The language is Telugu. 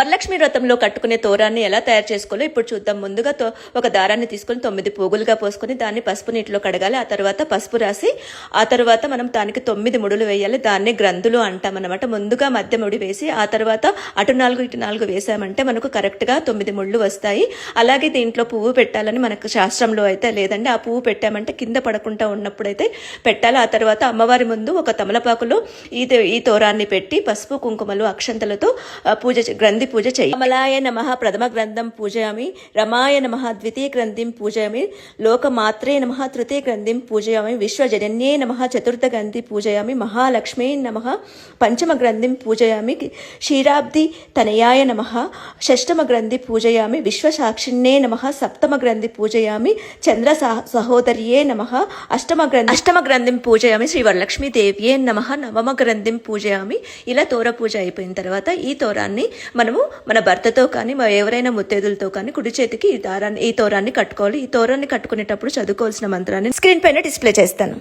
వరలక్ష్మి వ్రతంలో కట్టుకునే తోరాన్ని ఎలా తయారు చేసుకోవాలో ఇప్పుడు చూద్దాం. ముందుగా తో- ఒక దారాన్ని తీసుకొని తొమ్మిది పోగులుగా పోసుకొని దాన్ని పసుపు నీటిలో కడగాలి. ఆ తర్వాత పసుపు రాసి ఆ తర్వాత మనం దానికి తొమ్మిది ముడులు వేయాలి. దాన్ని గ్రంథులు అంటాం అనమాట ముందుగా మధ్య ముడి వేసి ఆ తర్వాత అటు నాలుగు ఇటు నాలుగు వేసామంటే మనకు కరెక్ట్గా తొమ్మిది ముళ్ళు వస్తాయి. అలాగే దీంట్లో పువ్వు పెట్టాలని మనకు శాస్త్రంలో అయితే లేదండి. ఆ పువ్వు పెట్టామంటే కింద పడకుండా ఉన్నప్పుడైతే పెట్టాలి. ఆ తర్వాత అమ్మవారి ముందు ఒక తమలపాకులో ఈ ఈ తోరాన్ని పెట్టి పసుపు కుంకుమలు అక్షంతలతో పూజ గ్రంథి పూజ చేయి. కమలాయ నమ ప్రథమ గ్రంథం పూజయామి. రమాయ నమ ద్వితీయ గ్రంథిం పూజయామి. లోకమాత్రే నమ తృతీయ గ్రంథిం పూజయామి. విశ్వజనన్యే నమ చతుర్థ గ్రంథి పూజయామి. మహాలక్ష్మీ నమ పంచమ గ్రంథిం పూజయామి. క్షీరాబ్ది తనయాయ నమ షష్టమ గ్రంథి పూజయామి. విశ్వసాక్షిణ్యే నమ సప్తమ గ్రంథి పూజయామి. చంద్ర సహ- సహోదర్యే నమ అష్టమ గ్రంథి అష్టమ గ్రంథిం పూజయామి. శ్రీ వరలక్ష్మీ దేవ్యే నమ నవమ గ్రంథిం పూజయామి. ఇలా తోర పూజ అయిపోయిన తర్వాత ఈ తోరాన్ని మనము మన భర్తతో కానీ ఎవరైనా ముత్తేదులతో కానీ కుడి చేతికి ఈ దారాన్ని ఈ తోరాన్ని కట్టుకోవాలి. ఈ తోరాన్ని కట్టుకునేటప్పుడు చదువుకోవాల్సిన మంత్రాన్ని స్క్రీన్ పైన డిస్ప్లే చేస్తాను.